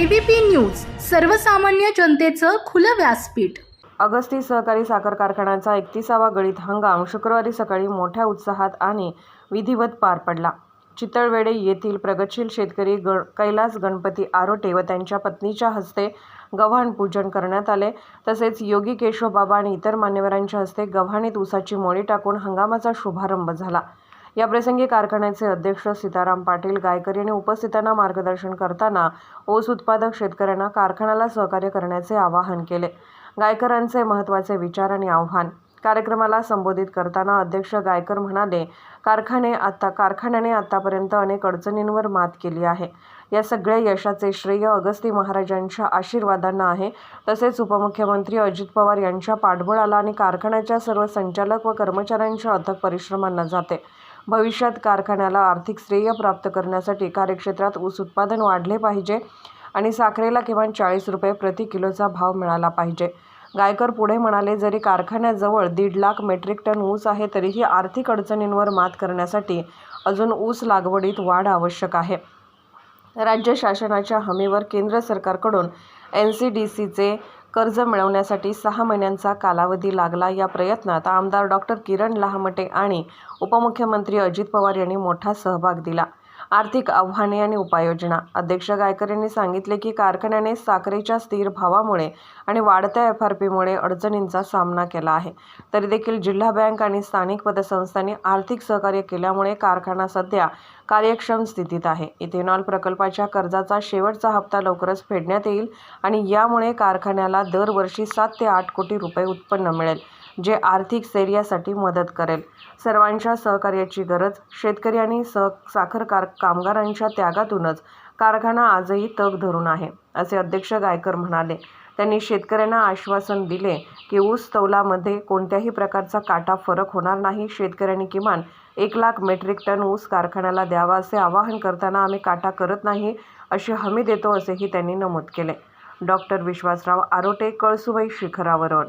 ABP news सर्वसामान्य जनतेचं खुलं व्यासपीठ. अगस्ती सहकारी साखर कारखान्याचा एकतीसावा गळीत हंगाम शुक्रवारी सकाळी मोठ्या उत्साहात आणि विधिवत पार पडला. चितळवेडे येथील प्रगतशील शेतकरी ग कैलास गणपती आरोटे व त्यांच्या पत्नीच्या हस्ते गव्हाण पूजन करण्यात आले. तसेच योगी केशवबाबा आणि इतर मान्यवरांच्या हस्ते गव्हाणीत ऊसाची मोळी टाकून हंगामाचा शुभारंभ झाला. याप्रसंगी कारखान्याचे अध्यक्ष सीताराम पाटील गायकरी यांनी उपस्थितांना मार्गदर्शन करताना ऊस उत्पादक शेतकऱ्यांना कारखान्याला सहकार्य करण्याचे आवाहन केले. गायकरांचे महत्त्वाचे विचार आणि आव्हान. कार्यक्रमाला संबोधित करताना अध्यक्ष गायकर म्हणाले कारखाने आता कारखान्याने आतापर्यंत अनेक अडचणींवर मात केली आहे. या सगळ्या यशाचे श्रेय अगस्ती महाराजांच्या आशीर्वादांना आहे. तसेच उपमुख्यमंत्री अजित पवार यांच्या पाठबळाला आणि कारखान्याच्या सर्व संचालक व कर्मचाऱ्यांच्या अथक परिश्रमांना जाते. भविष्यात कारखान्याला आर्थिक श्रेय प्राप्त करण्यासाठी कार्यक्षेत्रात ऊस उत्पादन वाढले पाहिजे आणि साखरेला किमान चाळीस रुपये प्रति किलोचा भाव मिळाला पाहिजे. गायकर पुढे म्हणाले जरी कारखान्याजवळ दीड लाख मेट्रिक टन ऊस आहे तरीही आर्थिक अडचणींवर मात करण्यासाठी अजून ऊस लागवडीत वाढ आवश्यक आहे. राज्य शासनाच्या हमीवर केंद्र सरकारकडून एन सी डी सीचे कर्ज मिळवण्यासाठी सहा महिन्यांचा कालावधी लागला. या प्रयत्नात आमदार डॉक्टर किरण लहामटे आणि उपमुख्यमंत्री अजित पवार यांनी मोठा सहभाग दिला. आर्थिक आव्हाने आणि उपाययोजना. अध्यक्ष गायकर यांनी सांगितले की कारखान्याने साखरेच्या स्थिर भावामुळे आणि वाढत्या एफ आर पीमुळे अडचणींचा सामना केला आहे. तरी देखील जिल्हा बँक आणि स्थानिक पतसंस्थांनी आर्थिक सहकार्य केल्यामुळे कारखाना सध्या कार्यक्षम स्थितीत आहे. इथेनॉल प्रकल्पाच्या कर्जाचा शेवटचा हप्ता लवकरच फेडण्यात येईल आणि यामुळे कारखान्याला दरवर्षी सात ते आठ कोटी रुपये उत्पन्न मिळेल. जे आर्थिक स्थैर्यासाठी मदत करेल. सर्वांच्या सहकार्याची गरज शेतकरी आणि सह साखर कार कामगारांच्या त्यागातूनच कारखाना आजही तग धरून आहे असे अध्यक्ष गायकर म्हणाले. त्यांनी शेतकऱ्यांना आश्वासन दिले की ऊस तौलामध्ये कोणत्याही प्रकारचा काटा फरक होणार नाही. शेतकऱ्यांनी किमान एक लाख मेट्रिक टन ऊस कारखान्याला द्यावा असे आवाहन करताना आम्ही काटा करत नाही अशी हमी देतो असेही त्यांनी नमूद केले. डॉक्टर विश्वासराव आरोटे कळसुबाई शिखरावरून.